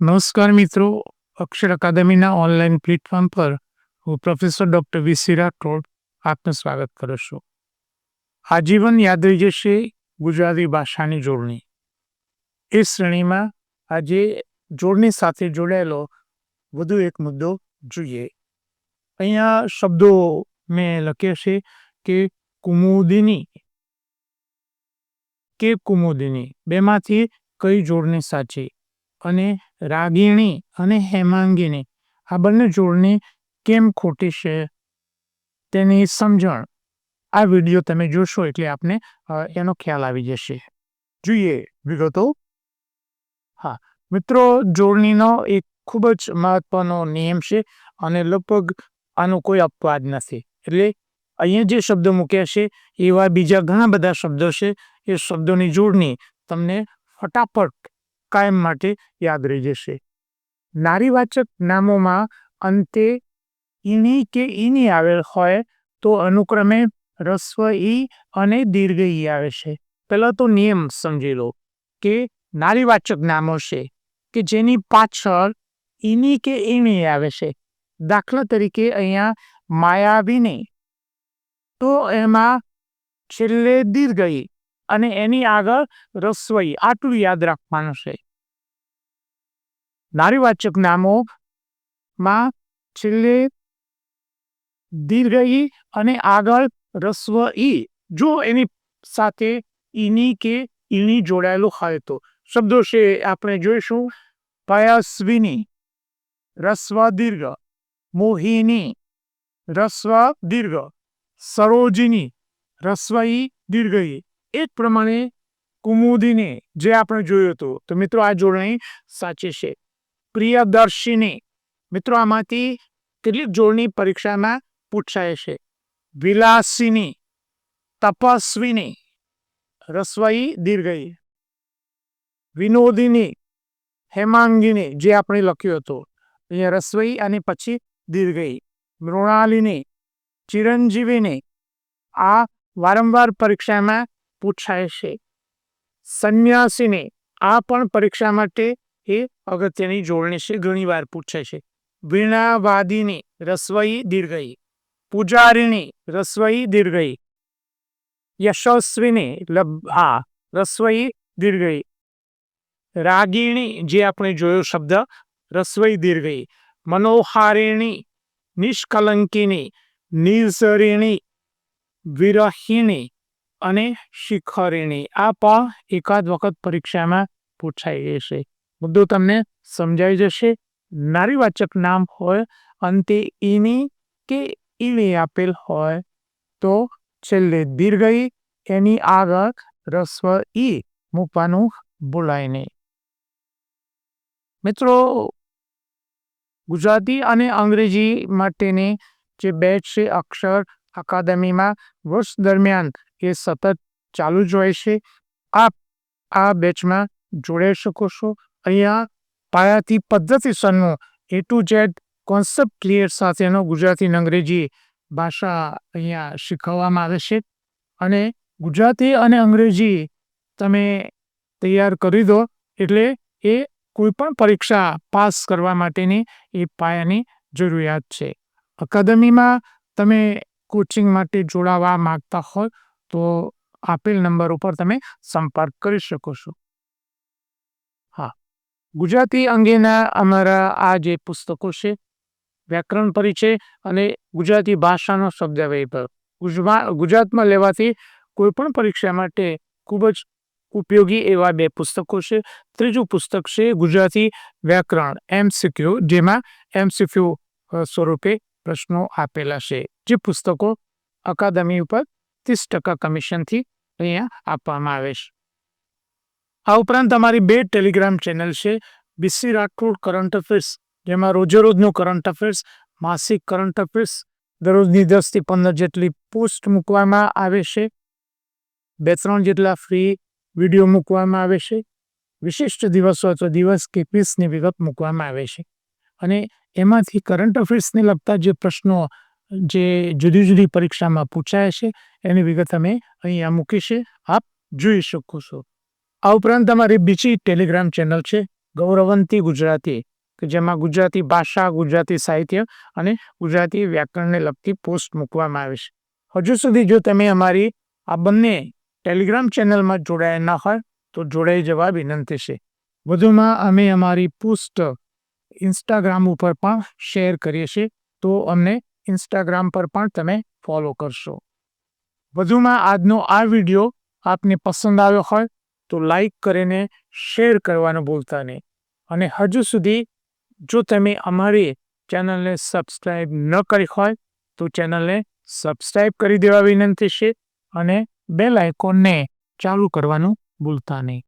નમસ્કાર મિત્રો, અક્ષર અકાદમીના online platform પર હું પ્રોફેસર ડૉક્ટર વીસી રાઠોડ આપનું સ્વાગત કરું છું. આજીવન યાદ રહી જશે ગુજરાતી ભાષાની જોડણી. એ શ્રેણીમાં આજે જોડણી સાથે જોડાયેલો વધુ એક મુદ્દો જોઈએ. અહીંયા શબ્દો મેં લખ્યા છે કે કુમુદિની. કે કુમુદિની? બેમાંથી કઈ જોડણી સાચી? અને રાગીણી અને હેમાંગીની આ બંને જોડણી કેમ ખોટી છે તેની સમજણ આ વીડિયો તમે જોશો એટલે આપને એનો ખ્યાલ આવી જશે. જોઈએ વિગતો. હા, મિત્રો, જોડણીનો એક ખૂબ જ મહત્વનો નિયમ છે અને લગભગ આનો કોઈ અપવાદ નથી. એટલે અહીંયા જે શબ્દો મૂક્યા છે, એવા બીજા ઘણા બધા શબ્દો છે. એ શબ્દોની જોડણી તમને ફટાફટ કાયમ માટે યાદ રહી જશે. નારીવાચક નામોમાં અંતે ઈની કે ઈની આવેલ હોય તો અનુક્રમે રસ્વ ઈ અને દીર્ઘ ઈ આવે છે. પહેલાં તો નિયમ સમજી લો કે નારીવાચક નામો છે કે જેની પાછળ ઈની કે ઈણી આવે છે. દાખલા તરીકે અહીંયા માયાવીની તો એમાં છેલ્લે દીર્ઘ ઈ અને એની આગળ રસોઈ, આટલું યાદ રાખવાનું છે. નારીવાચક નામોમાં છેલ્લે દીર્ઘ ઈ અને આગળ રસ્વ ઈ જો એની સાથે ઈની કે ઈની જોડાયેલું હોય તો. શબ્દો છે આપણે જોઈશું. પયસ્વિની, રસ્વ દીર્ઘ. મોહિની, રસ્વ દીર્ઘ. સરોજિની રસ્વ ઈ દીર્ઘ ઈ એ જ પ્રમાણે કુમુદિની જે આપણે જોયું હતું. તો મિત્રો, આ જોડણી સાચી છે. પ્રિયદર્શિની, મિત્રો, આમાંથી કેટલીક જોડણી પરીક્ષામાં પૂછાય છે. વિલાસિની, તપસ્વિની, રસ્વઈ દીર્ઘઈ. વિનોદિની, હેમાંગીની જે આપણે લખ્યું હતું. અહીંયા રસ્વઈ અને પછી દીર્ઘઈ. મૃણાલિની, ચિરંજીવીની આ વારંવાર પરીક્ષામાં પૂછાય છે સંન્યાસીને આ પણ પરીક્ષા માટે એ અગત્યની જોડણી છે, ઘણી વાર પૂછાય છે. વીણાવાદીની રસવઈ દીર્ઘઈ. પૂજારીની રસવઈ દીર્ઘઈ. યશસ્વીની લબ રસવઈ રસ્વઈ દીર્ઘઈ. રાગીણી જે આપણે જોયો શબ્દ, રસ્વઈ દીર્ઘઈ. મનોહારિણી, નિષ્કલંકિની નિર્સરિણી વિરહિણી અને શિખરિણી. આ પણ એકાદ વખત પરીક્ષામાં પૂછાઈ જશે. મુદ્દો તમને સમજાઈ જશે. નારીવાચક નામ હોય, અંતે ઈની કે ઈની આપેલ હોય, તો છેલ્લે દીર્ઘઈ એની આગળ રસ્વ ઈ મૂકવાનું ભૂલાય નહીં. મિત્રો, ગુજરાતી અને અંગ્રેજી માટેની જે બેચ છે અક્ષર અકાદમીમાં વર્ષ દરમિયાન એ સતત ચાલુ જ હોય છે. આપ આ બેચમાં જોડાઈ શકો છો. અહીંયા પાયાથી પદ્ધતિસરનું A to Z concept clear સાથેનો ગુજરાતી અને અંગ્રેજી ભાષા અહીંયા શીખવવામાં આવે છે. અને ગુજરાતી અને અંગ્રેજી તમે તૈયાર કરી દો એટલે એ કોઈપણ પરીક્ષા પાસ કરવા માટેની એ પાયાની જરૂરિયાત છે. અકાદમીમાં તમે કોચિંગ માટે જોડાવા માંગતા હોય તો આપેલ નંબર ઉપર તમે સંપર્ક કરી શકો છો. હા. ગુજરાતી અંગેના અમારા આ જે પુસ્તકો છે, વ્યાકરણ પરિચય અને ગુજરાતી ભાષાનો શબ્દ વૈભવ ગુજરા- ગુજરાતમાં લેવાતી કોઈ પણ પરીક્ષા માટે ખૂબ જ ઉપયોગી એવા બે પુસ્તકો છે. ત્રીજું પુસ્તક છે ગુજરાતી વ્યાકરણ, એમસીક્યુ, જેમાં એમસીક્યુ સ્વરૂપે પ્રશ્નો આપેલા છે. જે પુસ્તકો અકાદમી ઉપર ત્રીસ ટકા કમિશનથી અહીંયા આપવામાં આવે છે. આ ઉપરાંત અમારી બે ટેલિગ્રામ ચેનલ છે B C Rathod current affairs જેમાં રોજેરોજનું કરંટ અફેર્સ માસિક કરંટ અફેર્સ દરરોજની દસથી પંદર જેટલી પોસ્ટ મૂકવામાં આવે છે. બે ત્રણ જેટલા ફ્રી વીડિયો મૂકવામાં આવે છે. વિશિષ્ટ દિવસો અથવા દિવસ કે ક્વિઝની વિગત મૂકવામાં આવે છે. અને એમાંથી કરંટ અફેર્સને લગતા જે પ્રશ્નો જે જુદી જુદી પરીક્ષામાં પૂછાય છે, એની વિગત અમે અહીંયા મૂકી છે. આપ જોઈ શકો છો. આ ઉપરાંત અમારી બીજી ટેલિગ્રામ ચેનલ છે, ગૌરવંતી ગુજરાતી, કે જેમાં ગુજરાતી ભાષા, ગુજરાતી સાહિત્ય અને ગુજરાતી વ્યાકરણને લગતી પોસ્ટ મૂકવામાં આવે છે. હજુ સુધી જો તમે અમારી આ બંને ટેલિગ્રામ ચેનલમાં જોડાયા ન હોય, તો જોડાઈ જવા વિનંતી છે. વધુમાં અમે અમારી પોસ્ટ ઇન્સ્ટાગ્રામ ઉપર પણ શેર કરીએ છીએ, તો અમને ઇન્સ્ટાગ્રામ પર પણ તમે ફોલો કરશો. વધુમાં આજનો આ વીડિયો આપને પસંદ આવ્યો હોય તો લાઈક કરીને શેર કરવાનું ભૂલતા નહીં. અને હજુ સુધી જો તમે અમારી ચેનલને સબસ્ક્રાઈબ ન કરી હોય તો ચેનલને સબસ્ક્રાઈબ કરી દેવા વિનંતી છે અને બેલ આઇકોનને ચાલુ કરવાનું ભૂલતા નહીં.